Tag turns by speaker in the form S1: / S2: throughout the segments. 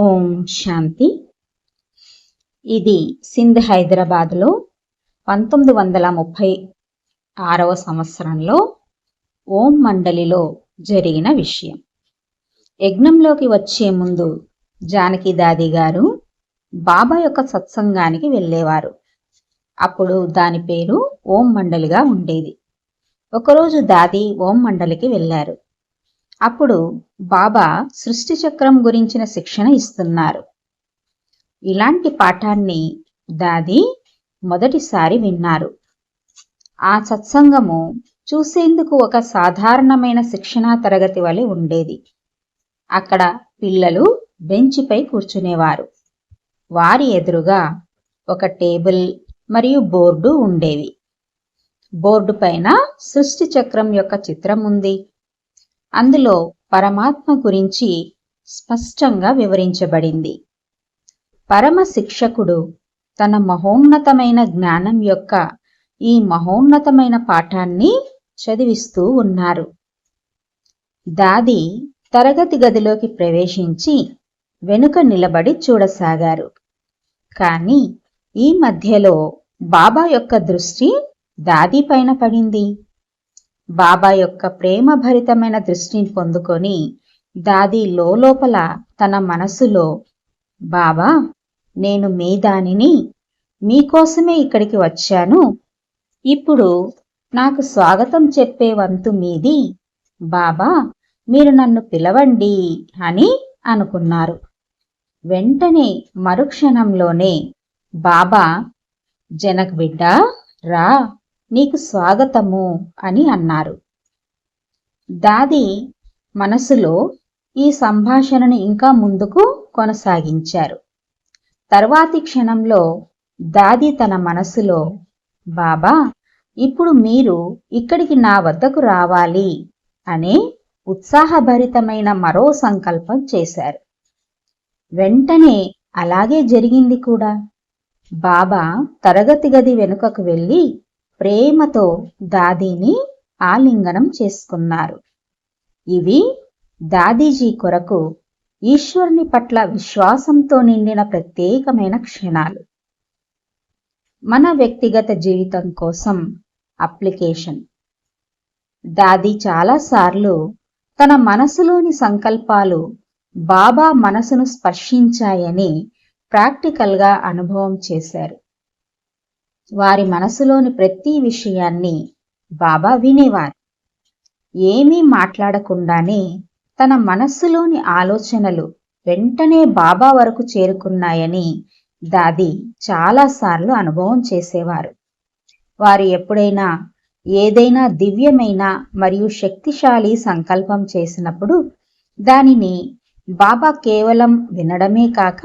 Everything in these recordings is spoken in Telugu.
S1: ఓం శాంతి. ఇది సింధ్ హైదరాబాద్లో పంతొమ్మిది వందల ముప్పై ఆరవ సంవత్సరంలో ఓం మండలిలో జరిగిన విషయం. యజ్ఞంలోకి వచ్చే ముందు జానకి దాది గారు బాబా యొక్క సత్సంగానికి వెళ్ళేవారు. అప్పుడు దాని పేరు ఓం మండలిగా ఉండేది. ఒకరోజు దాది ఓం మండలికి వెళ్ళారు. అప్పుడు బాబా సృష్టి చక్రం గురించిన శిక్షణ ఇస్తున్నారు. ఇలాంటి పాఠాన్ని దాది మొదటిసారి విన్నారు. ఆ సత్సంగము చూసేందుకు ఒక సాధారణమైన శిక్షణా తరగతి వలె ఉండేది. అక్కడ పిల్లలు బెంచిపై కూర్చునేవారు. వారి ఎదురుగా ఒక టేబుల్ మరియు బోర్డు ఉండేవి. బోర్డు పైన సృష్టి చక్రం యొక్క చిత్రం ఉంది. అందులో పరమాత్మ గురించి స్పష్టంగా వివరించబడింది. పరమ శిక్షకుడు తన మహోన్నతమైన జ్ఞానం యొక్క ఈ మహోన్నతమైన పాఠాన్ని చదివిస్తూ ఉన్నారు. దాది తరగతి గదిలోకి ప్రవేశించి వెనుక నిలబడి చూడసాగారు. కాని ఈ మధ్యలో బాబా యొక్క దృష్టి దాది పైన పడింది. బాబా యొక్క ప్రేమభరితమైన దృష్టిని పొందుకొని దాది లోపల తన మనసులో బాబా నేను మీ దానిని మీకోసమే ఇక్కడికి వచ్చాను. ఇప్పుడు నాకు స్వాగతం చెప్పే వంతు మీది. బాబా మీరు నన్ను పిలవండి అని అనుకున్నారు. వెంటనే మరుక్షణంలోనే బాబా జనక్ బిడ్డ రా. నీకు స్వాగతము అని అన్నారు. దాది మనసులో ఈ సంభాషణను ఇంకా ముందుకు కొనసాగించారు. తర్వాతి క్షణంలో దాది తన మనసులో బాబా ఇప్పుడు మీరు ఇక్కడికి నా వద్దకు రావాలి అనే ఉత్సాహభరితమైన మరో సంకల్పం చేశారు. వెంటనే అలాగే జరిగింది కూడా. బాబా తరగతి గది వెనుకకు వెళ్ళి ప్రేమతో దాదీని ఆలింగనం చేసుకున్నారు. ఇవి దాదీజీ కొరకు ఈశ్వరుని పట్ల విశ్వాసంతో నిండిన ప్రత్యేకమైన క్షణాలు. మన వ్యక్తిగత జీవితం కోసం అప్లికేషన్. దాది చాలాసార్లు తన మనసులోని సంకల్పాలు బాబా మనసును స్పర్శించాయని ప్రాక్టికల్గా అనుభవం చేశారు. వారి మనసులోని ప్రతి విషయాన్ని బాబా వినేవారు. ఏమీ మాట్లాడకుండానే తన మనస్సులోని ఆలోచనలు వెంటనే బాబా వరకు చేరుకున్నాయని దాది చాలాసార్లు అనుభవం చేసేవారు. వారు ఎప్పుడైనా ఏదైనా దివ్యమైన మరియు శక్తిశాలి సంకల్పం చేసినప్పుడు దానిని బాబా కేవలం వినడమే కాక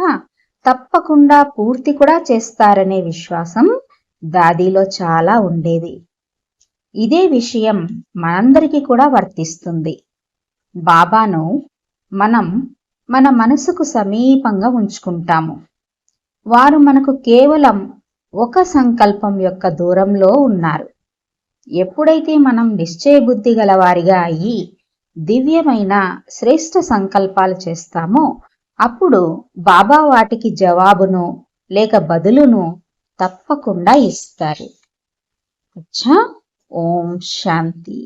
S1: తప్పకుండా పూర్తి కూడా చేస్తారనే విశ్వాసం దాదిలో చాలా ఉండేది. ఇదే విషయం మనందరికీ కూడా వర్తిస్తుంది. బాబాను మనం మన మనసుకు సమీపంగా ఉంచుకుంటాము. వారు మనకు కేవలం ఒక సంకల్పం యొక్క దూరంలో ఉన్నారు. ఎప్పుడైతే మనం నిశ్చయబుద్ధి గలవారిగా అయ్యి దివ్యమైన శ్రేష్ఠ సంకల్పాలు చేస్తామో అప్పుడు బాబా వాటికి జవాబును లేక బదులును తప్పకుండా ఇస్తారు. అచ్చా? ఓం శాంతి.